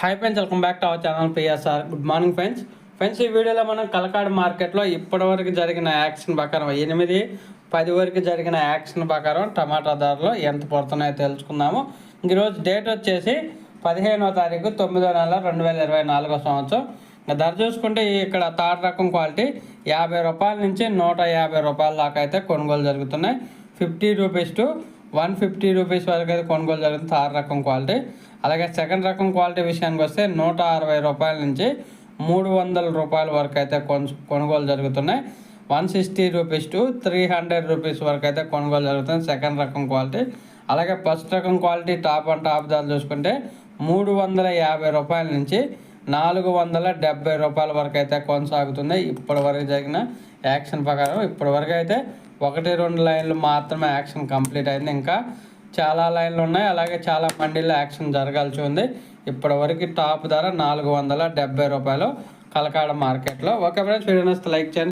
Hi friends welcome back to our channel PSR good morning friends friends ఈ వీడియోలో మనం కలకాడ మార్కెట్లో ఇప్పటివరకు జరిగిన యాక్షన్ ప్రకారం ఎనిమిది పది వరకు జరిగిన యాక్షన్ ప్రకారం టమాటా ధరలు ఎంత పడుతున్నాయో తెలుసుకుందాము. ఈరోజు డేట్ వచ్చేసి పదిహేనో తారీఖు తొమ్మిదో నెల రెండు వేల ఇరవై నాలుగో సంవత్సరం. ఇంకా ధర చూసుకుంటే ఇక్కడ థర్డ్ రకం క్వాలిటీ యాభై రూపాయల నుంచి నూట యాభై రూపాయల దాకా అయితే కొనుగోలు జరుగుతున్నాయి. Fifty rupees to one fifty rupees వరకు అయితే కొనుగోలు జరుగుతుంది థర్డ్ రకం క్వాలిటీ. అలాగే సెకండ్ రకం క్వాలిటీ విషయానికి వస్తే నూట అరవై రూపాయల నుంచి మూడు వందల రూపాయల వరకు అయితే కొనుగోలు జరుగుతున్నాయి. One sixty rupees to three hundred rupees వరకు అయితే కొనుగోలు జరుగుతుంది సెకండ్ రకం క్వాలిటీ. అలాగే ఫస్ట్ రకం క్వాలిటీ టాప్ అండ్ టాప్ ధర చూసుకుంటే మూడు వందల యాభై రూపాయల నుంచి నాలుగు వందల డెబ్బై రూపాయల వరకు అయితే కొనసాగుతుంది ఇప్పటి వరకు జరిగిన యాక్షన్ ప్రకారం ఇప్పటి వరకు అయితే ఒకటి రెండు లైన్లు మాత్రమే యాక్షన్ కంప్లీట్ అయింది. ఇంకా చాలా లైన్లు ఉన్నాయి. అలాగే చాలా మండీలో యాక్షన్ జరగాల్సి ఉంది. ఇప్పటి వరకు టాప్ ధర నాలుగు వందల డెబ్బై రూపాయలు కలకాడ మార్కెట్లో. ఓకే ఫ్రెండ్స్ వీడియో లైక్ చేయండి.